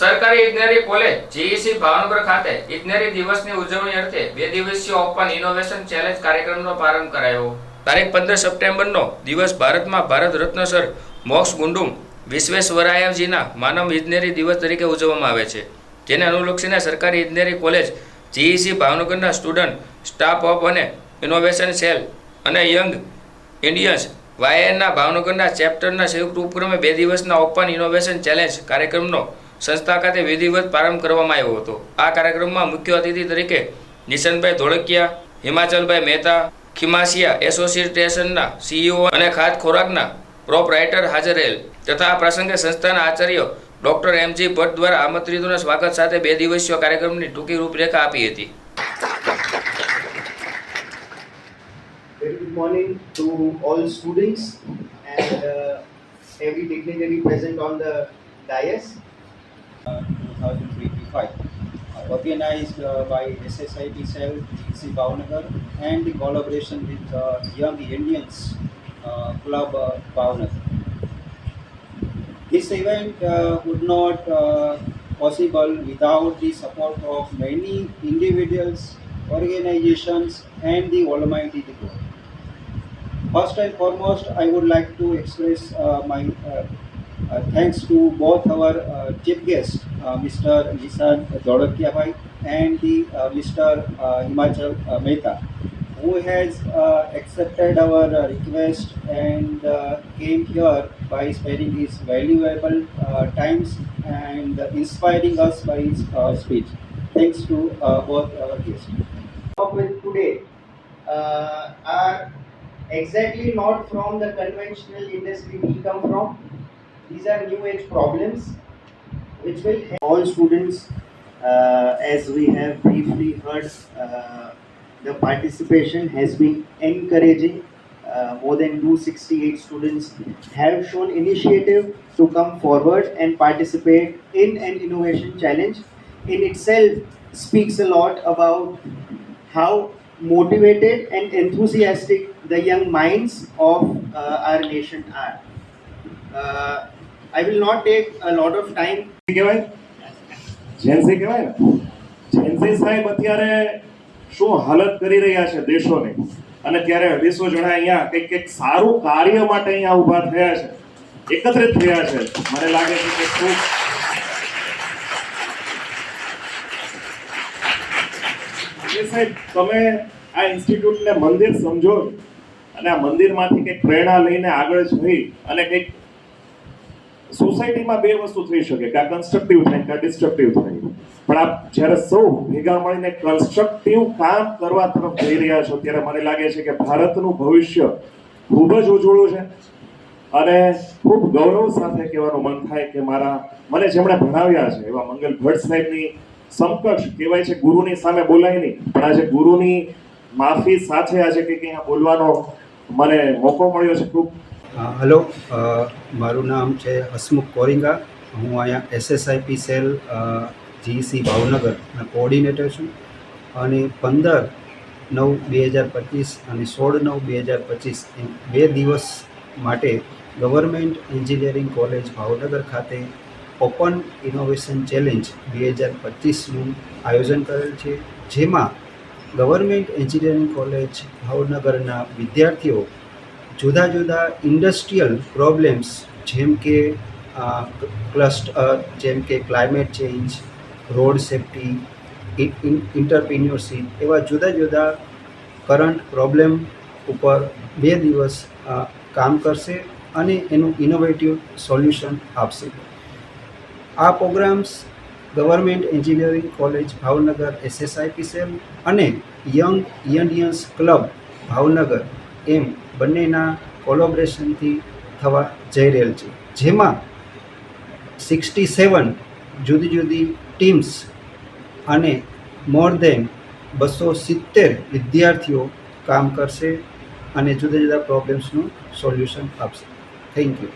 સરકારી ઇજનેરી college, GEC Bhavnagar ખાતે ઇજનેરી દિવસની ઉજવણી અર્થે બે દિવસીય ઓપન ઇનોવેશન ચેલેન્જ કાર્યક્રમનો પ્રારંભ કરાયો. તારીખ પંદર સપ્ટેમ્બરનો દિવસ ભારતમાં ભારત રત્ન સર મોક્ષ ગુંડુમ વિશ્વેશ્વરાયવજીના માનવ ઇજનેરી દિવસ તરીકે ઉજવવામાં આવે છે, જેને અનુલક્ષીને સરકારી ઇજનેરી કોલેજ, જીઈસી ભાવનગરના સ્ટુડન્ટ, સ્ટાફ ઓફ અને ઇનોવેશન સેલ અને યંગ ઇન્ડિયન્સ વાયએનના ભાવનગરના ચેપ્ટરના સંયુક્ત ઉપક્રમે બે દિવસના ઓપન ઇનોવેશન ચેલેન્જ કાર્યક્રમનો સંસ્થા ખાતે વિધિવત પ્રારંભ કરવામાં આવ્યો હતો આ કાર્યક્રમમાં મુખ્ય અતિથિ તરીકે નિશનભાઈ ધોળકિયા હિમાચલભાઈ મહેતા ખિમાસિયા એસોસિએશનના સીઈઓ અને ખાદ્ય ખોરાકના પ્રોપરાઇટર હાજર રહેલ તથા આ પ્રસંગે સંસ્થાના આચાર્ય ડોક્ટર એમજી ભટ્ટ દ્વારા આમંત્રિતોના સ્વાગત સાથે બે દિવસીય કાર્યક્રમની ટૂંકી રૂપરેખા આપી હતી good morning to all students and uh, every dignitary present on the dais. 2025, uh, organized uh, by SSIT Cell, GC Bhavnagar, and in collaboration with uh, Young Indians uh, Club uh, Bhavnagar. This event would not possible without the support of many individuals, organizations, and the Almighty God. First and foremost, I would like to express uh, my uh, thanks to both our uh, chief guests, uh, Mr. Nishan Dodakia and the uh, Mr. Uh, Himachal uh, Mehta, who has uh, accepted our uh, request and uh, came here by sparing his valuable uh, times and uh, inspiring us by his uh, speech. Thanks to uh, both our guests. With today uh, are exactly not from the conventional industry we come from. These are new age problems which will help all students uh, as we have briefly heard uh, the participation has been encouraging uh, more than 268 students have shown initiative to come forward and participate in an innovation challenge in itself speaks a lot about how motivated and enthusiastic the young minds of uh, our nation are. Uh, I will not take a lot of time. કહેવાય Gen Z કહેવાય ને? Gen Z સાહેબ અત્યારે શું હાલત કરી રહ્યા છે દેશોની? અને ત્યારે અઢીસો જણા અહીંયા કંઈક કંઈક સારું કાર્ય માટે અહીંયા ઊભા થયા છે. એકત્રિત થયા છે. મને લાગે છે કે ખૂબ. સાહેબ, તમે આ ઇન્સ્ટિટ્યૂટને મંદિર સમજો અને આ મંદિરમાંથી કંઈક પ્રેરણા લઈને આગળ જઈ અને કંઈક સોસાયટીમાં બે વસ્તુ થઈ શકે, કે આ કન્સ્ટ્રક્ટિવ થાય, કે ડિસ્ટ્રક્ટિવ થાય. પણ આપ જ્યારે સૌ ભેગા મળીને કન્સ્ટ્રક્ટિવ કામ કરવા તરફ જઈ રહ્યા છો, ત્યારે મને લાગે છે કે ભારતનું ભવિષ્ય ખૂબ જ ઉજળું છે. અને ખૂબ ગૌરવ સાથે કહેવાનું મન થાય કે મારા, મને જેમણે ભણાવ્યા છે, એવા મંગલ ભટ્ટ સાહેબની સમકક્ષ કહેવાય છે, ગુરુની સામે બોલાય નહીં. પણ આજે ગુરુની માફી સાથે આજે કંઈક અહીંયા બોલવાનો મને મોકો મળ્યો છે, ખૂબ હલો. મારું નામ છે હસમુખ કોરિંગા. હું અહીંયા એસએસઆઈપી સેલ જીસી ભાવનગરના કોઓર્ડિનેટર છું. અને પંદર નવ બે હજાર પચીસ અને સોળ નવ બે હજાર પચીસ એમ બે દિવસ માટે ગવર્મેન્ટ એન્જિનિયરિંગ કોલેજ ભાવનગર ખાતે ઓપન ઇનોવેશન ચેલેન્જ બે હજાર પચીસનું આયોજન કરેલ છે. જેમાં ગવર્મેન્ટ એન્જિનિયરિંગ કોલેજ ભાવનગરના વિદ્યાર્થીઓ જુદા જુદા ઇન્ડસ્ટ્રીયલ પ્રોબ્લેમ્સ જેમ કે ક્લસ્ટર જેમ કે climate change road safety entrepreneurship એવા જુદા જુદા કરંટ પ્રોબ્લેમ ઉપર બે દિવસ કામ કરશે અને એનું ઇનોવેટિવ સોલ્યુશન આપશે. આ programs government engineering college Bhavnagar SSIP cell અને યંગ ઇન્ડિયન્સ ક્લબ ભાવનગર એમ બંનેના કોલોબ્રેશનથી થવા જઈ રહેલ છે. જેમાં સિક્સટી સેવન જુદી જુદી ટીમ્સ અને મોર દેન બસો સિત્તેર વિદ્યાર્થીઓ કામ કરશે અને જુદા જુદા પ્રોબ્લેમ્સનું સોલ્યુશન આપશે. Thank you.